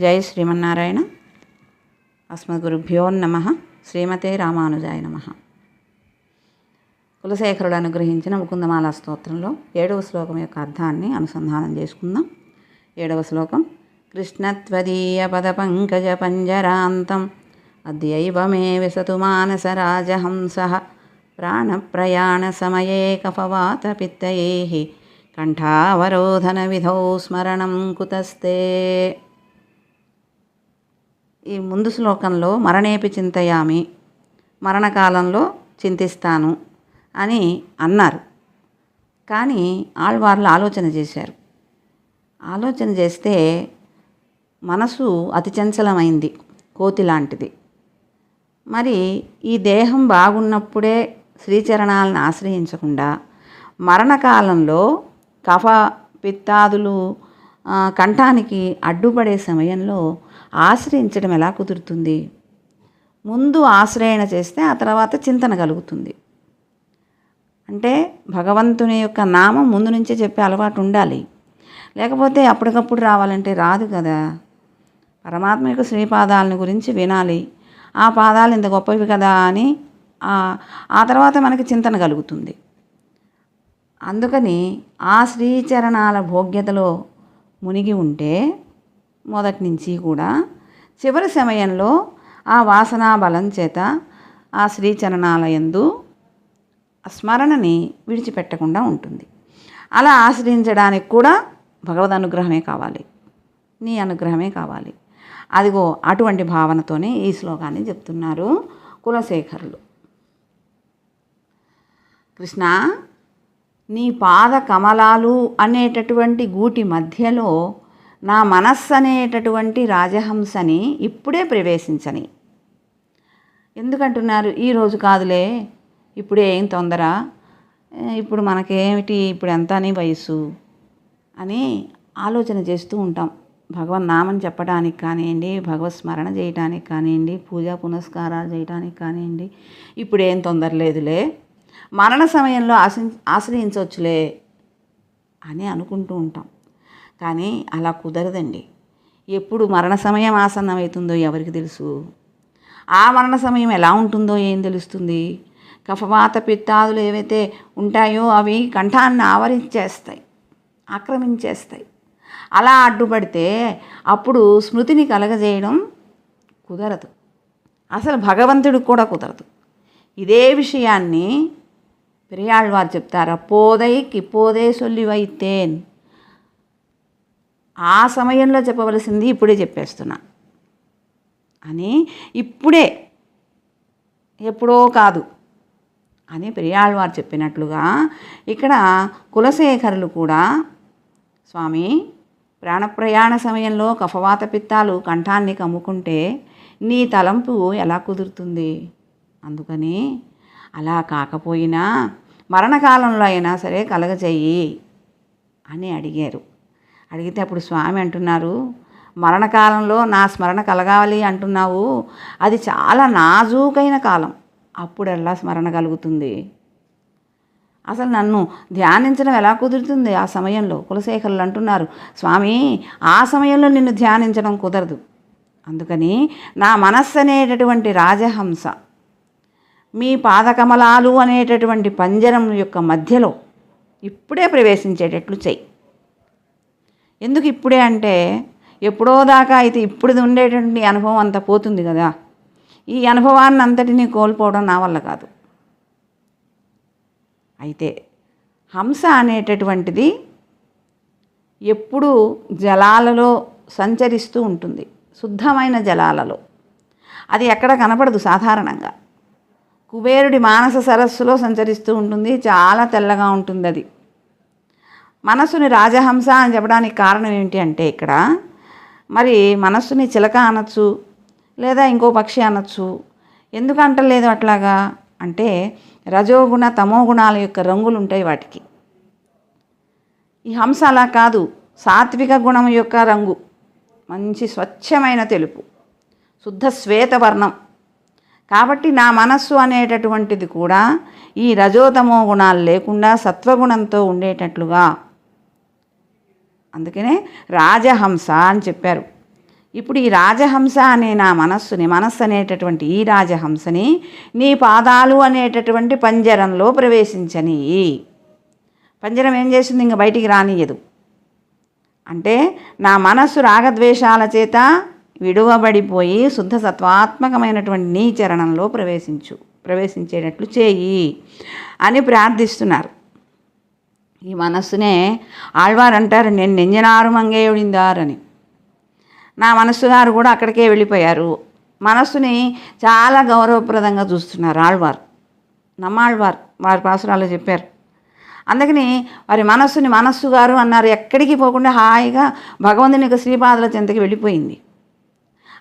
జై శ్రీమన్నారాయణ. అస్మద్గురుభ్యో నమ. శ్రీమతే రామానుజాయ నమ. కులశేఖరుడు అనుగ్రహించిన ముకుందమాల స్తోత్రంలో ఏడవ శ్లోకం యొక్క అర్థాన్ని అనుసంధానం చేసుకుందాం. ఏడవ శ్లోకం కృష్ణత్వదీయ పద పంకజ పంజరాంతం. అద్యైవ మే మానస రాజహంస. ప్రాణప్రయాణ సమయే కఫవాత పిత్తయే. కంఠావరోధన విధౌ స్మరణం కుతస్తే. ఈ ముందు శ్లోకంలో మరణేపి చింతయామి మరణకాలంలో చింతిస్తాను అని అన్నారు. కానీ ఆళ్వార్లు ఆలోచన చేశారు. ఆలోచన చేస్తే మనసు అతి చంచలమైంది కోతి లాంటిది మరి ఈ దేహం బాగున్నప్పుడే శ్రీచరణాలను ఆశ్రయించకుండా మరణకాలంలో కఫ పిత్తాదులు కంఠానికి అడ్డుపడే సమయంలో ఆశ్రయించడం ఎలా కుదురుతుంది? ముందు ఆశ్రయణ చేస్తే ఆ తర్వాత చింతన కలుగుతుంది. అంటే భగవంతుని యొక్క నామం ముందు నుంచే చెప్పే అలవాటు ఉండాలి. లేకపోతే అప్పటికప్పుడు రావాలంటే రాదు కదా. పరమాత్మ యొక్క శ్రీపాదాలను గురించి వినాలి. ఆ పాదాలు ఇంత గొప్పవి కదా అని ఆ- ఆ తర్వాత మనకి చింతన కలుగుతుంది. అందుకని ఆ శ్రీచరణాల భోగ్యతలో మునిగి ఉంటే మొదటి నుంచి కూడా. చివరి సమయంలో ఆ వాసనా బలం చేత ఆ శ్రీచరణాలయందు స్మరణని విడిచిపెట్టకుండా ఉంటుంది. అలా ఆశ్రయించడానికి కూడా భగవద్ అనుగ్రహమే కావాలి. నీ అనుగ్రహమే కావాలి. అదిగో అటువంటి భావనతోనే ఈ శ్లోకాన్ని చెప్తున్నారు కులశేఖరులు. కృష్ణ నీ పాద కమలాలు అనేటటువంటి గూటి మధ్యలో నా మనస్సు అనేటటువంటి రాజహంసని ఇప్పుడే ప్రవేశించని. ఎందుకంటున్నారు? ఈ రోజు కాదులే ఇప్పుడే ఏం తొందర? ఇప్పుడు మనకేమిటి? ఇప్పుడు ఎంత అని వయసు అని ఆలోచన చేస్తూ ఉంటాం. భగవన్ నామం చెప్పడానికి కానివ్వండి భగవత్ స్మరణ చేయడానికి కానివ్వండి పూజా పునస్కారాలు చేయడానికి కానివ్వండి ఇప్పుడు ఏం తొందర లేదులే. మరణ సమయంలో ఆశ్ర ఆశ్రయించవచ్చులే అని అనుకుంటూ ఉంటాం. కానీ అలా కుదరదండి. ఎప్పుడు మరణ సమయం ఆసన్నమవుతుందో ఎవరికి తెలుసు? ఆ మరణ సమయం ఎలా ఉంటుందో ఏం తెలుస్తుంది? కఫవాత పిత్తాదులు ఏవైతే ఉంటాయో అవి కంఠాన్ని ఆవరించేస్తాయి ఆక్రమించేస్తాయి. అలా అడ్డుపడితే అప్పుడు స్మృతిని కలగజేయడం కుదరదు. అసలు భగవంతుడికి కూడా కుదరదు. ఇదే విషయాన్ని పెరియాళ్ళవారు చెప్తారు పోదైకి పోదే సొల్లి వైతేన్ ఆ సమయంలో చెప్పవలసింది ఇప్పుడే చెప్పేస్తున్నా. అని ఇప్పుడే ఎప్పుడో కాదు అని పెరియాళ్ళవారు చెప్పినట్లుగా ఇక్కడ కులశేఖరులు కూడా స్వామి ప్రాణప్రయాణ సమయంలో కఫవాత పిత్తాలు కంఠాన్ని కమ్ముకుంటే నీ తలంపు ఎలా కుదురుతుంది? అందుకని అలా కాకపోయినా మరణకాలంలో అయినా సరే కలగజేయి అని అడిగారు. అడిగితే అప్పుడు స్వామి అంటున్నారు మరణకాలంలో నా స్మరణ కలగాలి అంటున్నావు. అది చాలా నాజూకైన కాలం. అప్పుడెల్లా స్మరణ కలుగుతుంది? అసలు నన్ను ధ్యానించడం ఎలా కుదురుతుంది ఆ సమయంలో? కులశేఖరులు అంటున్నారు స్వామి ఆ సమయంలో నిన్ను ధ్యానించడం కుదరదు. అందుకని నా మనస్సు అనేటటువంటి రాజహంస మీ పాదకమలాలు అనేటటువంటి పంజరం యొక్క మధ్యలో ఇప్పుడే ప్రవేశించేటట్లు చెయ్యి. ఎందుకు ఇప్పుడే అంటే ఎప్పుడో దాకా అయితే ఇప్పుడు ఉండేటువంటి అనుభవం అంత పోతుంది కదా. ఈ అనుభవాన్ని అంతటినీ కోల్పోవడం నా వల్ల కాదు. అయితే హంస అనేటటువంటిది ఎప్పుడూ జలాలలో సంచరిస్తూ ఉంటుంది. శుద్ధమైన జలాలలో. అది ఎక్కడ కనపడదు సాధారణంగా. కుబేరుడి మానస సరస్సులో సంచరిస్తూ ఉంటుంది. చాలా తెల్లగా ఉంటుంది అది మనస్సుని రాజహంస అని చెప్పడానికి కారణం ఏంటి అంటే ఇక్కడ మరి మనస్సుని చిలక అనొచ్చు లేదా ఇంకో పక్షి అనొచ్చు. ఎందుకు అంటలేదు అట్లాగా? అంటే రజోగుణ తమోగుణాల యొక్క రంగులు ఉంటాయి వాటికి. ఈ హంస అలా కాదు సాత్విక గుణం యొక్క రంగు మంచి స్వచ్ఛమైన తెలుపు శుద్ధ శ్వేతవర్ణం. కాబట్టి నా మనస్సు అనేటటువంటిది కూడా ఈ రజోతమో గుణాలు లేకుండా సత్వగుణంతో ఉండేటట్లుగా అందుకనే రాజహంస అని చెప్పారు. ఇప్పుడు ఈ రాజహంస అనే నా మనస్సుని మనస్సు అనేటటువంటి ఈ రాజహంసని నీ పాదాలు అనేటటువంటి పంజరంలో ప్రవేశించని. పంజరం ఏం చేసింది? ఇంక బయటికి రానియదు. అంటే నా మనస్సు రాగద్వేషాల చేత విడువబడిపోయి శుద్ధ సత్వాత్మకమైనటువంటి నీ చరణంలో ప్రవేశించు ప్రవేశించేటట్లు చేయి అని ప్రార్థిస్తున్నారు. ఈ మనస్సునే ఆళ్వారు అంటారు నేను నెంజనారు మంగేయుడిందారని. నా మనస్సు గారు కూడా అక్కడికే వెళ్ళిపోయారు. మనస్సుని చాలా గౌరవప్రదంగా చూస్తున్నారు ఆళ్వారు. నమ్మాళ్వారు వారి పాసురాలు చెప్పారు. అందుకని వారి మనస్సుని మనస్సు గారు అన్నారు ఎక్కడికి పోకుండా హాయిగా భగవంతుని యొక్క శ్రీపాదుల చెంతకి వెళ్ళిపోయింది.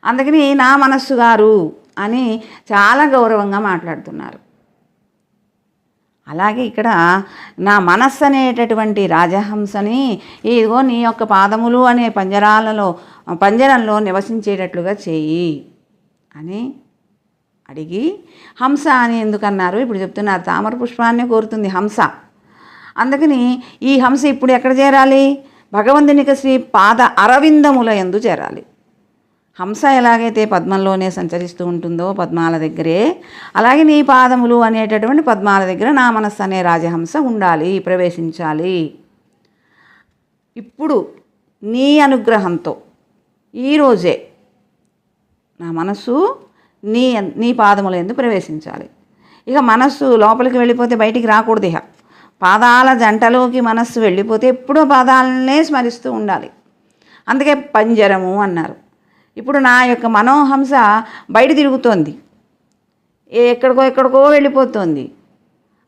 అందుకని నా మనస్సు గారు అని చాలా గౌరవంగా మాట్లాడుతున్నారు. అలాగే ఇక్కడ నా మనస్సు అనేటటువంటి రాజహంసని ఇదిగో నీ యొక్క పాదములు అనే పంజరాలలో పంజరంలో నివసించేటట్లుగా చేయి అని అడిగి హంస అని ఎందుకన్నారు? ఇప్పుడు చెప్తున్నారు తామర పుష్పాన్ని కోరుతుంది హంస. అందుకని ఈ హంస ఇప్పుడు ఎక్కడ చేరాలి? భగవంతునికి శ్రీ పాద అరవిందముల ఎందు చేరాలి. హంస ఎలాగైతే పద్మంలోనే సంచరిస్తూ ఉంటుందో పద్మాల దగ్గరే అలాగే నీ పాదములు అనేటటువంటి పద్మాల దగ్గర నా మనస్సు అనే రాజహంస ఉండాలి ప్రవేశించాలి. ఇప్పుడు నీ అనుగ్రహంతో ఈరోజే నా మనస్సు నీ నీ పాదముల ఎందు ప్రవేశించాలి. ఇక మనస్సు లోపలికి వెళ్ళిపోతే బయటికి రాకూడదు ఇక. పాదాల జంటలోకి మనస్సు వెళ్ళిపోతే ఎప్పుడూ పాదాలనే స్మరిస్తూ ఉండాలి. అందుకే పంజరము అన్నారు. ఇప్పుడు నా యొక్క మనోహంస బయట తిరుగుతోంది. ఎక్కడికో ఎక్కడికో వెళ్ళిపోతుంది.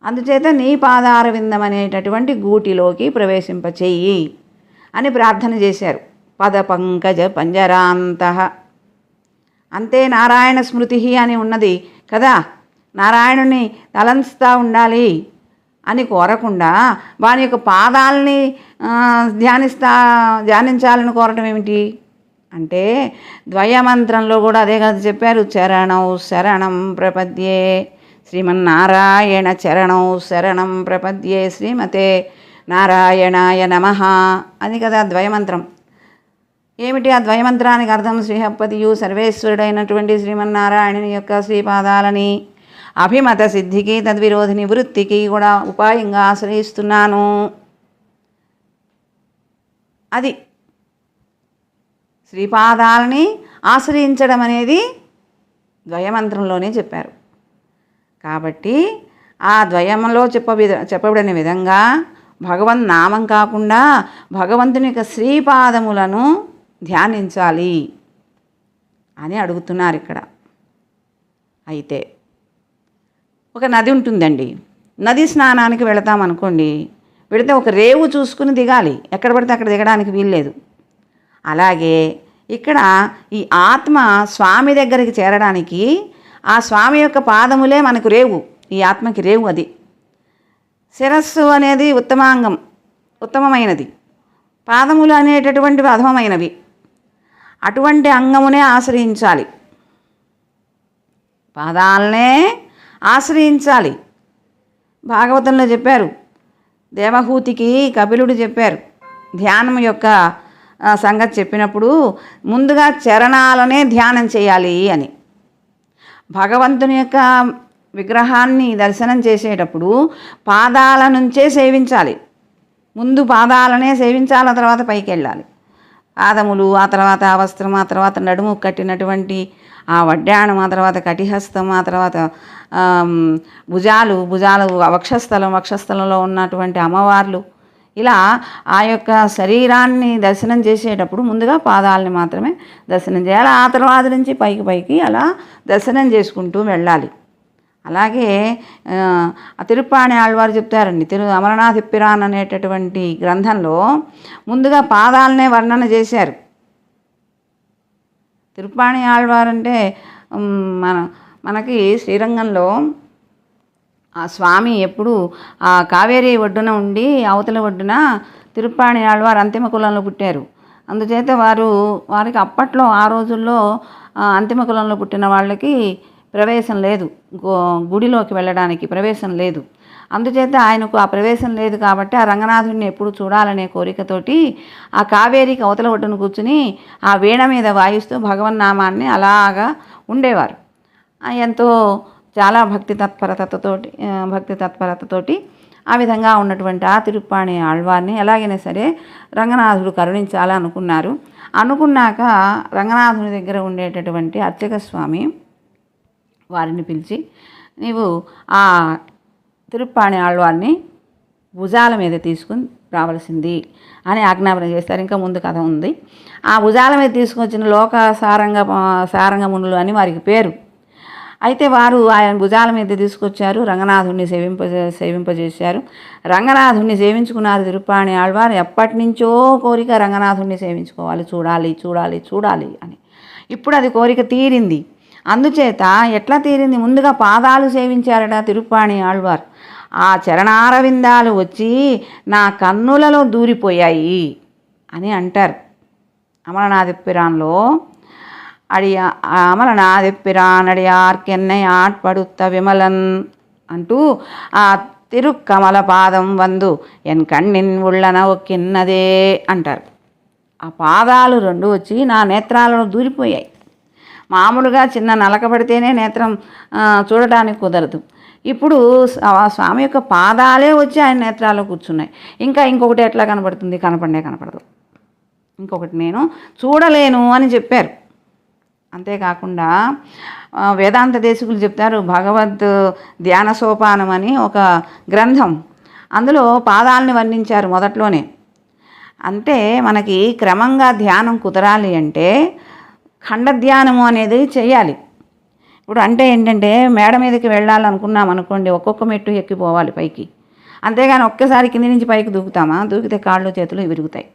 అందుచేత నీ పాదారవిందం అనేటటువంటి గూటిలోకి ప్రవేశింపచేయి అని ప్రార్థన చేశారు. పద పంకజ పంజరాంత. అంతే నారాయణ స్మృతి అని ఉన్నది కదా. నారాయణుని తలంచుతా ఉండాలి అని కోరకుండా వాని యొక్క పాదాలని ధ్యానిస్తా ధ్యానించాలని కోరటం ఏమిటి? అంటే ద్వయమంత్రంలో కూడా అదే కదా చెప్పారు. చరణం శరణం ప్రపద్యే. శ్రీమన్నారాయణ చరణం శరణం ప్రపద్యే. శ్రీమతే నారాయణాయ నమ. అది కదా ద్వయమంత్రం. ఏమిటి ఆ ద్వయమంత్రానికి అర్థం? శ్రీహప్పతియు సర్వేశ్వరుడైనటువంటి శ్రీమన్నారాయణుని యొక్క శ్రీపాదాలని అభిమత సిద్ధికి తద్విరోధి నివృత్తికి కూడా ఉపాయంగా ఆశ్రయిస్తున్నాను. అది శ్రీపాదాలని ఆశ్రయించడం అనేది ద్వయమంత్రంలోనే చెప్పారు. కాబట్టి ఆ ద్వయంలో చెప్ప చెప్పబడిన విధంగా భగవన్ నామం కాకుండా భగవంతుని యొక్క శ్రీపాదములను ధ్యానించాలి అని అడుగుతున్నారు ఇక్కడ. అయితే ఒక నది ఉంటుందండి. నది స్నానానికి వెళతాం అనుకోండి వెళితే ఒక రేవు చూసుకుని దిగాలి. ఎక్కడ పడితే అక్కడ దిగడానికి వీల్లేదు. అలాగే ఇక్కడ ఈ ఆత్మ స్వామి దగ్గరికి చేరడానికి ఆ స్వామి యొక్క పాదములే మనకు రేవు. ఈ ఆత్మకి రేవు అది. శిరస్సు అనేది ఉత్తమాంగం ఉత్తమమైనది. పాదములు అనేటటువంటివి అధమమైనవి. అటువంటి అంగమునే ఆశ్రయించాలి. పాదాలనే ఆశ్రయించాలి. భాగవతంలో చెప్పారు. దేవహూతికి కపిలుడు చెప్పారు. ధ్యానం యొక్క సంగతి చెప్పినప్పుడు ముందుగా చరణాలనే ధ్యానం చేయాలి అని. భగవంతుని యొక్క విగ్రహాన్ని దర్శనం చేసేటప్పుడు పాదాల నుంచే సేవించాలి. ముందు పాదాలనే సేవించాలి ఆ తర్వాత పైకి వెళ్ళాలి. పాదములు ఆ తర్వాత ఆ వస్త్రం ఆ తర్వాత నడుము కట్టినటువంటి ఆ వడ్డాణం ఆ తర్వాత కటిహస్తం ఆ తర్వాత భుజాలు భుజాలు వక్షస్థలం వక్షస్థలంలో ఉన్నటువంటి అమ్మవార్లు ఇలా ఆ యొక్క శరీరాన్ని దర్శనం చేసేటప్పుడు ముందుగా పాదాలని మాత్రమే దర్శనం చేయాలి. ఆ తర్వాత నుంచి పైకి పైకి అలా దర్శనం చేసుకుంటూ వెళ్ళాలి. అలాగే తిరుప్పాణి ఆళ్వారు చెప్తారండి తిరు అమరనాథ్ ఇప్పిరాన్ అనేటటువంటి గ్రంథంలో ముందుగా పాదాలనే వర్ణన చేశారు. తిరుప్పాణి ఆళ్వారు అంటే మన మనకి శ్రీరంగంలో ఆ స్వామి ఎప్పుడు ఆ కావేరి ఒడ్డున ఉండి అవతల ఒడ్డున తిరుప్పాణి ఆళ్వారు అంతిమ కులంలో పుట్టారు. అందుచేత వారు వారికి అప్పట్లో ఆ రోజుల్లో అంతిమ కులంలో పుట్టిన వాళ్ళకి ప్రవేశం లేదు. గుడిలోకి వెళ్ళడానికి ప్రవేశం లేదు. అందుచేత ఆయనకు ఆ ప్రవేశం లేదు కాబట్టి ఆ రంగనాథుడిని ఎప్పుడు చూడాలనే కోరికతోటి ఆ కావేరికి అవతల ఒడ్డున కూర్చుని ఆ వీణ మీద వాయిస్తూ భగవన్నామాన్ని అలాగా ఉండేవారు. ఎంతో చాలా భక్తి తత్పరతతోటి భక్తి తత్పరతతోటి ఆ విధంగా ఉన్నటువంటి ఆ తిరుప్పాణి ఆళ్వార్ని ఎలాగైనా సరే రంగనాథుడు కరుణించాలి అనుకున్నారు అనుకున్నాక రంగనాథుని దగ్గర ఉండేటటువంటి అర్చక స్వామి వారిని పిలిచి నీవు ఆ తిరుప్పాణి ఆళ్వార్ని భుజాల మీద తీసుకుని రావాల్సింది అని ఆజ్ఞాపన చేస్తారు. ఇంకా ముందు కథ ఉంది. ఆ భుజాల మీద తీసుకొచ్చిన లోక సారంగ సారంగమునులు అని వారికి పేరు. అయితే వారు ఆయన భుజాల మీద తీసుకొచ్చారు. రంగనాథుడిని సేవింప సేవింపజేశారు. రంగనాథుడిని సేవించుకున్నారు తిరుపాణి ఆళ్వారు. ఎప్పటి నుంచో కోరిక రంగనాథుడిని సేవించుకోవాలి. చూడాలి చూడాలి చూడాలి అని. ఇప్పుడు అది కోరిక తీరింది. అందుచేత ఎట్లా తీరింది? ముందుగా పాదాలు సేవించారట తిరుపాణి ఆళ్వార్. ఆ చరణారవిందాలు వచ్చి నా కన్నులలో దూరిపోయాయి అని అంటారు. ಅಡಿಯ ಅಮಲನಾದೆಪ್ಪಿರ ನಡಿಯ ಆರ್ಕೆನ್ನೆ ಆಟ್ಪಡುತ್ತ విమలన్ అంటూ ఆ తిరుక్కమల పాదం వందు ఎన్ కన్నిన్ ఉళ్ళన ఒక్కిన్నదే అంటారు. ఆ పాదాలు రెండు వచ్చి నా నేత్రాలను దూరిపోయాయి. మామూలుగా చిన్న నలక పడితేనే నేత్రం చూడటానికి కుదరదు. ఇప్పుడు స్వామి యొక్క పాదాలే వచ్చి ఆయన నేత్రాల్లో కూర్చున్నాయి. ఇంకా ఇంకొకటి ఎట్లా కనపడుతుంది? కనపడే కనపడదు. ఇంకొకటి నేను చూడలేను అని చెప్పారు. అంతేకాకుండా వేదాంత దేశకులు చెప్తారు భగవద్ ధ్యాన సోపానం అని ఒక గ్రంథం. అందులో పాదాలని వర్ణించారు మొదట్లోనే. అంటే మనకి క్రమంగా ధ్యానం కుదరాలి అంటే ఖండ ధ్యానము అనేది చేయాలి ఇప్పుడు అంటే ఏంటంటే మేడ మీదకి వెళ్ళాలనుకున్నాం అనుకోండి ఒక్కొక్క మెట్టు ఎక్కిపోవాలి పైకి. అంతేగాని ఒక్కసారి కింది నుంచి పైకి దూకుతామా? దూకితే కాళ్ళు చేతులు విరుగుతాయి.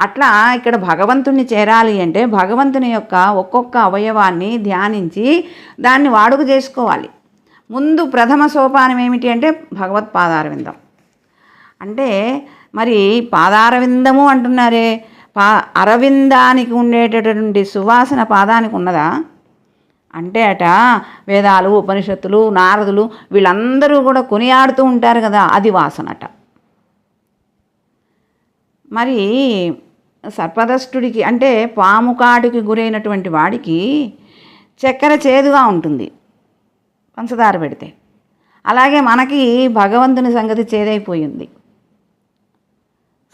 అట్లా ఇక్కడ భగవంతుణ్ణి చేరాలి అంటే భగవంతుని యొక్క ఒక్కొక్క అవయవాన్ని ధ్యానించి దాన్ని వాడుక చేసుకోవాలి. ముందు ప్రథమ సోపానం ఏమిటి అంటే భగవత్ పాదారవిందం. అంటే మరి పాదారవిందము అంటున్నారే. పా అరవిందానికి ఉండేటటువంటి సువాసన పాదానికి ఉన్నదా? అంటే అట వేదాలు ఉపనిషత్తులు నారదులు వీళ్ళందరూ కూడా కొనియాడుతూ ఉంటారు కదా అది వాసనట మరి సర్పదష్టుడికి అంటే పాము కాటుకి గురైనటువంటి వాడికి చక్కెర చేదుగా ఉంటుంది పంచదార పెడితే. అలాగే మనకి భగవంతుని సంగతి చేదైపోయింది.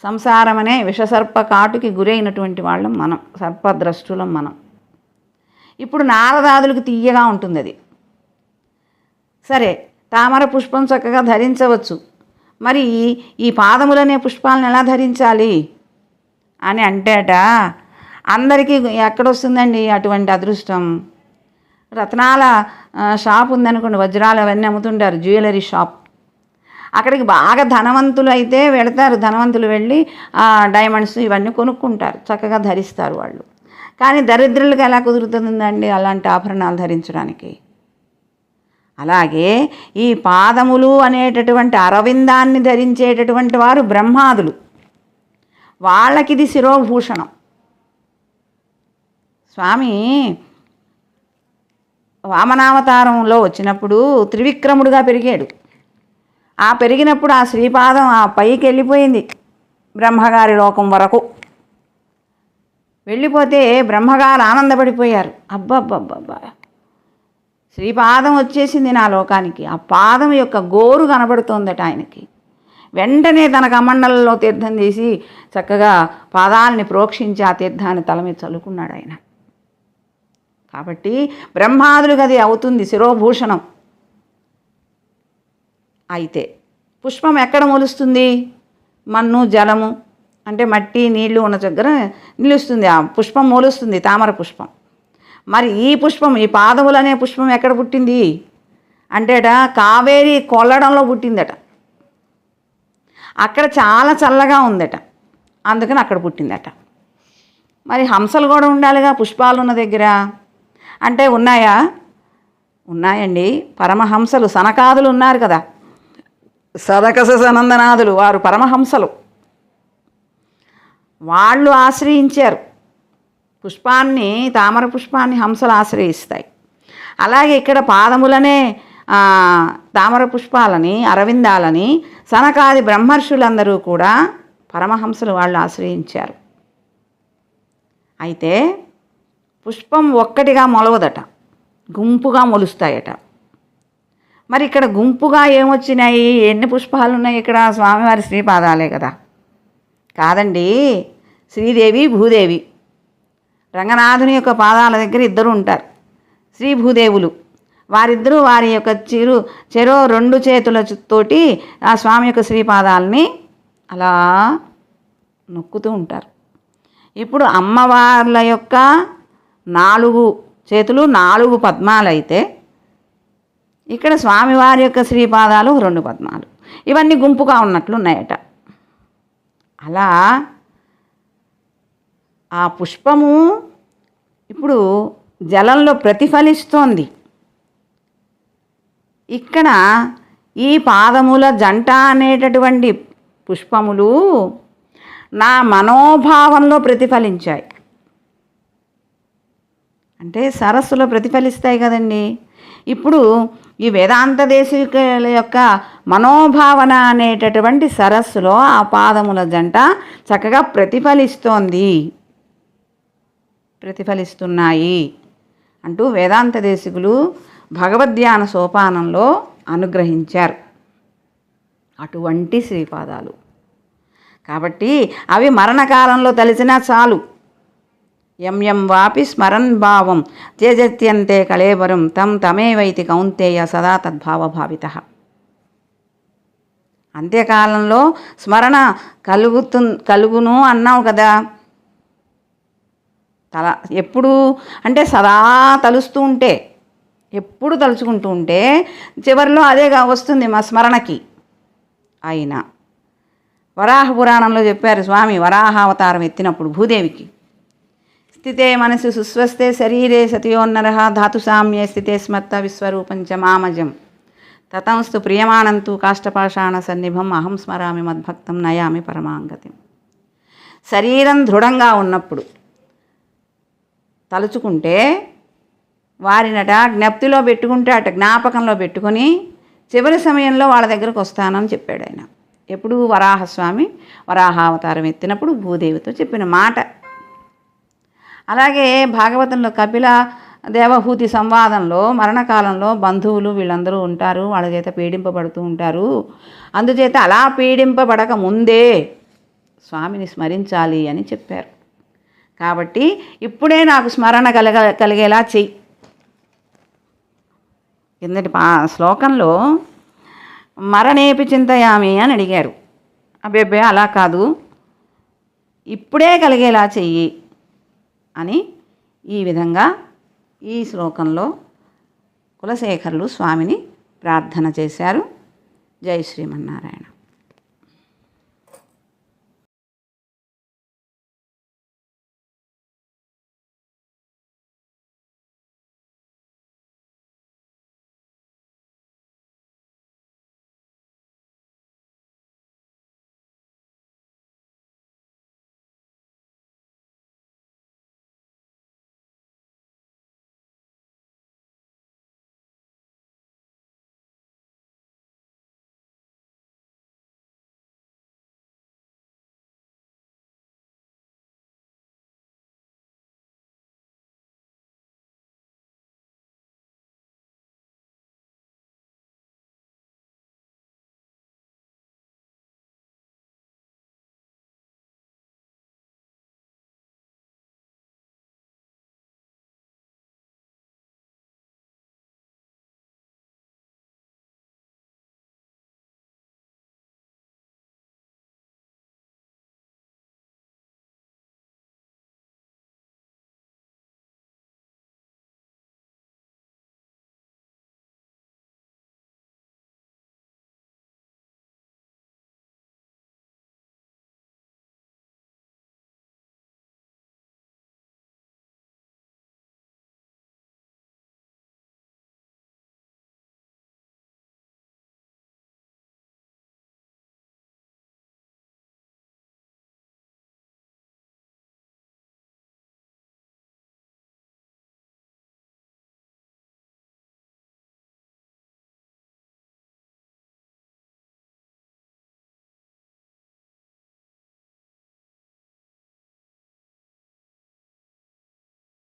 సంసారం అనే విషసర్ప కాటుకి గురైనటువంటి వాళ్ళం మనం సర్పద్రష్టులం మనం. ఇప్పుడు నారదాదులకు తీయగా ఉంటుంది అది సరే తామర పుష్పం చక్కగా ధరించవచ్చు. మరి ఈ పాదములనే పుష్పాలను ఎలా ధరించాలి? అని అంటేట అందరికీ ఎక్కడొస్తుందండి అటువంటి అదృష్టం? రత్నాల షాప్ ఉందనుకోండి వజ్రాలు అవన్నీ అమ్ముతుంటారు జ్యువెలరీ షాప్. అక్కడికి బాగా ధనవంతులు అయితే వెళతారు ధనవంతులు వెళ్ళి డైమండ్స్ ఇవన్నీ కొనుక్కుంటారు చక్కగా ధరిస్తారు వాళ్ళు. కానీ దరిద్రులకు ఎలా కుదురుతుందండి అలాంటి ఆభరణాలు ధరించడానికి? అలాగే ఈ పాదములు అనేటటువంటి అరవిందాన్ని ధరించేటటువంటి వారు బ్రహ్మాదులు. వాళ్ళకిది శిరోభూషణం. స్వామి వామనావతారంలో వచ్చినప్పుడు త్రివిక్రముడుగా పెరిగాడు. ఆ పెరిగినప్పుడు ఆ శ్రీపాదం ఆ పైకి వెళ్ళిపోయింది బ్రహ్మగారి లోకం వరకు. వెళ్ళిపోతే బ్రహ్మగారు ఆనందపడిపోయారు. అబ్బబ్బబ్బబ్బా. శ్రీపాదం వచ్చేసింది నా లోకానికి. ఆ పాదం యొక్క గోరు కనబడుతోందట ఆయనకి. వెంటనే తన కమండలలో తీర్థం తీసి చక్కగా పాదాలని ప్రోక్షించి ఆ తీర్థాన్ని తల మీద చల్లుకున్నాడు ఆయన. కాబట్టి బ్రహ్మాదులకు అది అవుతుంది శిరోభూషణం. అయితే పుష్పం ఎక్కడ మొలుస్తుంది? మన్ను జలము అంటే మట్టి నీళ్ళు ఉన్న దగ్గర నిలుస్తుంది. ఆ పుష్పం మొలుస్తుంది తామర పుష్పం. మరి ఈ పుష్పం ఈ పాదములు అనే పుష్పం ఎక్కడ పుట్టింది? అంటేట కావేరి కొల్లడంలో పుట్టిందట. అక్కడ చాలా చల్లగా ఉందట. అందుకని అక్కడ పుట్టిందట. మరి హంసలు కూడా ఉండాలిగా పుష్పాలు ఉన్న దగ్గర. అంటే ఉన్నాయా? ఉన్నాయండి. పరమహంసలు సనకాదులు ఉన్నారు కదా. సదకస సనందనాథులు వారు పరమహంసలు. వాళ్ళు ఆశ్రయించారు. పుష్పాన్ని తామర పుష్పాన్ని హంసలు ఆశ్రయిస్తాయి. అలాగే ఇక్కడ పాదములనే తామర పుష్పాలని అరవిందాలని సనకాది బ్రహ్మర్షులందరూ కూడా పరమహంసలు వాళ్ళు ఆశ్రయించారు. అయితే పుష్పం ఒక్కటిగా మొలవదట గుంపుగా మొలుస్తాయట. మరి ఇక్కడ గుంపుగా ఏమొచ్చినాయి? ఎన్ని పుష్పాలు ఉన్నాయి ఇక్కడ? స్వామివారి శ్రీపాదాలే కదా. కాదండి శ్రీదేవి భూదేవి. రంగనాథుని యొక్క పాదాల దగ్గర ఇద్దరు ఉంటారు. శ్రీ భూదేవులు వారిద్దరూ వారి యొక్క చిరు చెరో రెండు చేతుల తోటి ఆ స్వామి యొక్క శ్రీపాదాలని అలా నొక్కుతూ ఉంటారు. ఇప్పుడు అమ్మవార్ల యొక్క నాలుగు చేతులు నాలుగు పద్మాలు అయితే ఇక్కడ స్వామివారి యొక్క శ్రీపాదాలు రెండు పద్మాలు. ఇవన్నీ గుంపుగా ఉన్నట్లు ఉన్నాయట అలా ఆ పుష్పము ఇప్పుడు జలంలో ప్రతిఫలిస్తోంది. ఇక్కడ ఈ పాదముల జంట అనేటటువంటి పుష్పములు నా మనోభావంలో ప్రతిఫలించాయి. అంటే సరస్సులో ప్రతిఫలిస్తాయి కదండి. ఇప్పుడు ఈ వేదాంత దేశికుల యొక్క మనోభావన అనేటటువంటి సరస్సులో ఆ పాదముల జంట చక్కగా ప్రతిఫలిస్తోంది. ప్రతిఫలిస్తున్నాయి అంటూ వేదాంత దేశికులు భగవద్ధ్యాన సోపానంలో అనుగ్రహించారు. అటువంటి శ్రీపాదాలు. కాబట్టి అవి మరణకాలంలో తలిసినా చాలు. ఎం ఎం వాపి స్మరణ్ భావం తేజత్యంతే కళేవరం తం తమేవైతి కౌంతేయ సదా తద్భావభావిత అంత్యకాలంలో స్మరణ కలుగుతు కలుగును అన్నావు కదా. తల ఎప్పుడు అంటే సదా తలుస్తూ ఉంటే ఎప్పుడు తలుచుకుంటూ ఉంటే చివరిలో అదేగా వస్తుంది మా స్మరణకి. అయినా వరాహ పురాణంలో చెప్పారు స్వామి వరాహావతారం ఎత్తినప్పుడు భూదేవికి. స్థితే మనసు సుస్వస్తే శరీరే సతయోన్నర ధాతు సామ్యే స్థితే స్మత్త విశ్వరూపంచ మామజం. తతంస్తు ప్రియమాణంతు కాష్టపాషాణ సన్నిభం అహం స్మరామి మద్భక్తం నయామి పరమాంగతిం. శరీరం దృఢంగా ఉన్నప్పుడు తలుచుకుంటే వారినట జ్ఞప్తిలో పెట్టుకుంటే అట జ్ఞాపకంలో పెట్టుకొని చివరి సమయంలో వాళ్ళ దగ్గరకు వస్తానని చెప్పాడు ఆయన. ఎప్పుడు వరాహస్వామి వరాహావతారం ఎత్తినప్పుడు భూదేవితో చెప్పిన మాట. అలాగే భాగవతంలో కపిల దేవహూతి సంవాదంలో మరణకాలంలో బంధువులు వీళ్ళందరూ ఉంటారు వాళ్ళ చేత పీడింపబడుతూ ఉంటారు. అందుచేత అలా పీడింపబడక ముందే స్వామిని స్మరించాలి అని చెప్పారు. కాబట్టి ఇప్పుడే నాకు స్మరణ కలగ కలిగేలా చెయ్యి. కిందటి పా శ్లోకంలో మరణేపి చింతయామి అని అడిగారు. అబ్బే అలా కాదు. ఇప్పుడే కలిగేలా చెయ్యి అని ఈ విధంగా ఈ శ్లోకంలో కులశేఖరులు స్వామిని ప్రార్థన చేశారు. జై శ్రీమన్నారాయణ.